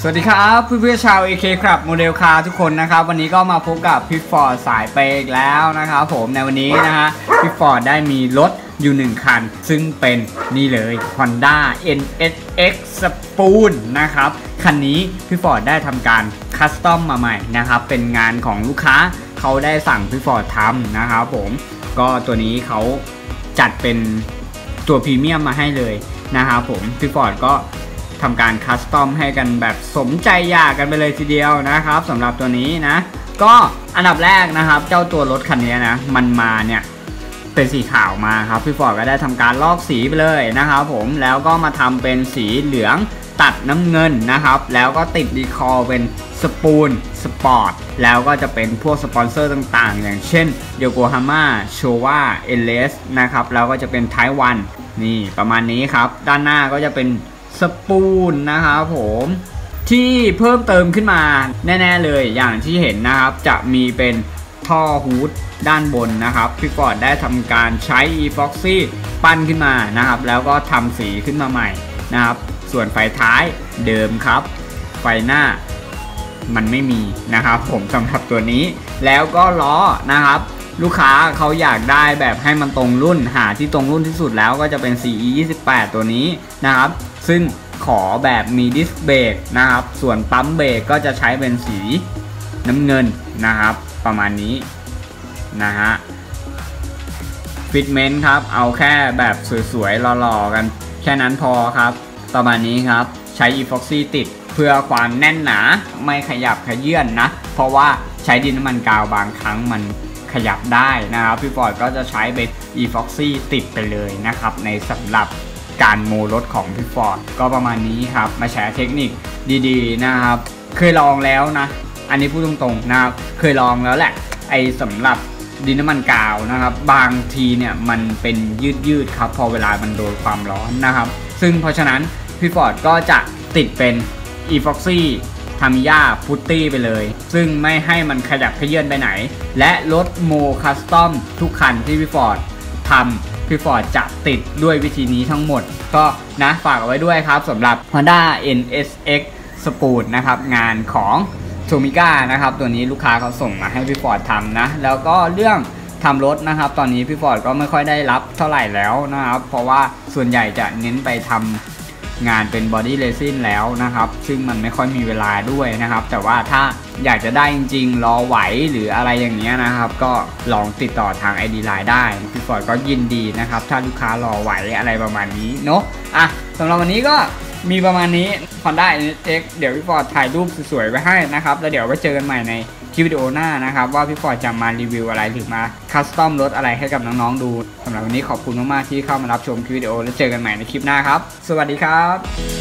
สวัสดีครับเพื่อนๆชาว AK ครับโมเดลคาร์ทุกคนนะครับ วันนี้ก็มาพบกับพี่ฟอร์ดสายเปกแล้วนะครับผมในวันนี้นะฮะพี่ฟอร์ดได้มีรถอยู่หนึ่งคัน ซึ่งเป็นนี่เลย Honda NSX Spoon นะครับ คันนี้พี่ฟอร์ดได้ทำการคัสตอมมาใหม่นะครับเป็นงานของลูกค้าเขาได้สั่งพี่ฟอร์ดทำนะครับผมก็ตัวนี้เขาจัดเป็นตัวพรีเมียมมาให้เลยนะครับผมพี่ฟอร์ดก็ทำการคัสตอมให้กันแบบสมใจอยากกันไปเลยทีเดียวนะครับสำหรับตัวนี้นะ ก็อันดับแรกนะครับ เจ้าตัวรถคันนี้นะ มันมาเนี่ย เป็นสีขาวมาครับพี่ฟอร์ดก็ได้ทำการลอกสีไปเลยนะครับผมแล้วก็มาทำเป็นสีเหลืองตัดน้ำเงินนะครับ แล้วก็ติดดีคอร์เป็นสปูนสปอร์ตแล้วก็จะเป็นพวกสปอนเซอร์ต่างๆ อย่างเช่นโยโกฮาม่าโชวาเอเลสนะครับแล้วก็จะเป็นไทวันนี่ประมาณนี้ครับ ด้านหน้าก็จะเป็นสปูนนะครับผมที่เพิ่มเติมขึ้นมาแน่ ๆ เลยอย่างที่เห็นนะครับ จะมีเป็น ท่อฮูดด้านบนนะครับ พี่ฟอร์ดได้ทำการใช้ epoxy ปั้นขึ้นมานะครับ แล้วก็ทำสีขึ้นมาใหม่นะครับ ส่วนไฟท้ายเดิมครับ ไฟหน้ามันไม่มีนะครับ ผมสำหรับตัวนี้ แล้วก็ล้อนะครับ ลูกค้าเขาอยากได้แบบให้มันตรงรุ่นหาที่ตรงรุ่นที่สุดแล้วก็จะเป็น CE 28ตัวนี้นะครับ ซึ่งขอแบบมีดิสเบรกนะครับ ส่วนปั๊มเบรกก็จะใช้เป็นสี น้ำเงินนะครับ ประมาณนี้นะฮะฟิตเมนต์ครับ เอาแค่แบบสวยๆหล่อๆกัน แค่นั้นพอครับ ประมาณนี้ครับ ใช้ epoxy ติดเพื่อความแน่นหนา ไม่ขยับขยื่นนะ เพราะว่าใช้ดินน้ำมันกาวบางครั้งมันขยับได้นะครับ พี่ฟอร์ดก็จะใช้เป็น epoxy ติดไปเลยนะครับ ในสำหรับการโมรถของพี่ฟอร์ดก็ประมาณนี้ครับ มาแชร์เทคนิคดีๆนะครับ เคยลองแล้วนะ อันนี้พูดตรงๆนะครับเคยลองแล้วแหละ ไอสำหรับดินน้ำมันกาวนะครับ บางทีเนี่ยมันเป็นยืดๆครับ พอเวลามันโดนความร้อนนะครับ ซึ่งเพราะฉะนั้นพี่ฟอร์ดก็จะติดเป็น epoxy ทามิยาพุตตี้ไปเลย ซึ่งไม่ให้มันขยับเขยื่นไปไหน และรถโมคัสตอมทุกคันที่พี่ฟอร์ดทำพี่ฟอร์ดจะติดด้วยวิธีนี้ทั้งหมด ก็นะฝากเอาไว้ด้วยครับสำหรับ Honda NSX Sport นะครับ งานของ โ o มิก้านะครับตัวนี้ลูกค้าเขาส่งมาให้พี่ฟอร์ดทำนะ แล้วก็เรื่องทำรถนะครับ ตอนนี้พี่ฟอร์ดก็ไม่ค่อยได้รับเท่าไหร่แล้วนะครับ เพราะว่าส่วนใหญ่จะเน้นไปทำงานเป็นบอดี้เลซินแล้วนะครับ ซึ่งมันไม่ค่อยมีเวลาด้วยนะครับ แต่ว่าถ้าอยากจะได้จริงๆ รอไหวหรืออะไรอย่างเงี้ยนะครับ ก็ลองติดต่อทาง ID Line ได้ พี่ฟอร์ดก็ยินดีนะครับ ถ้าลูกค้ารอไหวอะไรประมาณนี้เนาะอะสำหรับวันนี้ก็ มีประมาณนี้ Honda NSX เดี๋ยวพี่ฟอร์ดถ่ายรูปสวยๆไว้ให้นะครับ แล้วเดี๋ยวไว้เจอกันใหม่ในคลิปวิดีโอหน้านะครับ ว่าพี่ฟอร์ดจะมารีวิวอะไรหรือมาคัสตอมรถอะไรให้กับน้องๆดูสำหรับวันนี้ขอบคุณมากๆที่เข้ามารับชมคลิปวิดีโอแล้วเจอกันใหม่ในคลิปหน้าครับ สวัสดีครับ